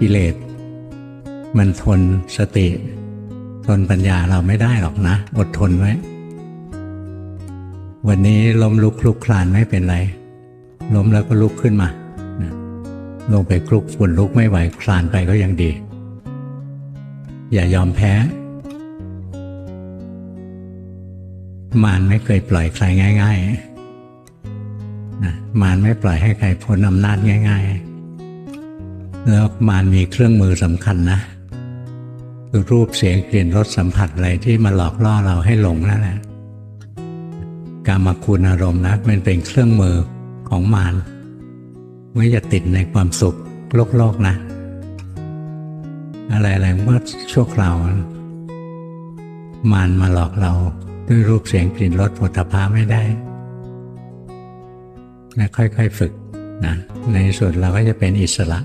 กิเลสมันทนสติ ทนปัญญาเราไม่ได้หรอกนะ อดทนไว้ วันนี้ล้มลุกคลุกคลานไม่เป็นไร ล้มแล้วก็ลุกขึ้นมา ลงไปคลุกฝุ่นลุกไม่ไหวคลานไปก็ยังดี อย่ายอมแพ้ มารไม่เคยปล่อยใครง่าย ๆ มารไม่ปล่อยให้ใครพ้นอำนาจง่าย ๆ แล้วมารมีเครื่องมือสำคัญนะคือรูปเสียงกลิ่นรสสัมผัสอะไรที่มาหลอกล่อเราให้หลงนั่นแหละกามคุณอารมณ์นะมันเป็นเครื่องมือของมารไม่จะติดในความสุขโลกโลกๆนะ อะไรๆก็ชั่วคราวมารมาหลอกเราด้วยรูปเสียงกลิ่นรสผลิภาไม่ได้นะค่อยๆฝึกนะในสุดเราก็จะเป็นอิสระ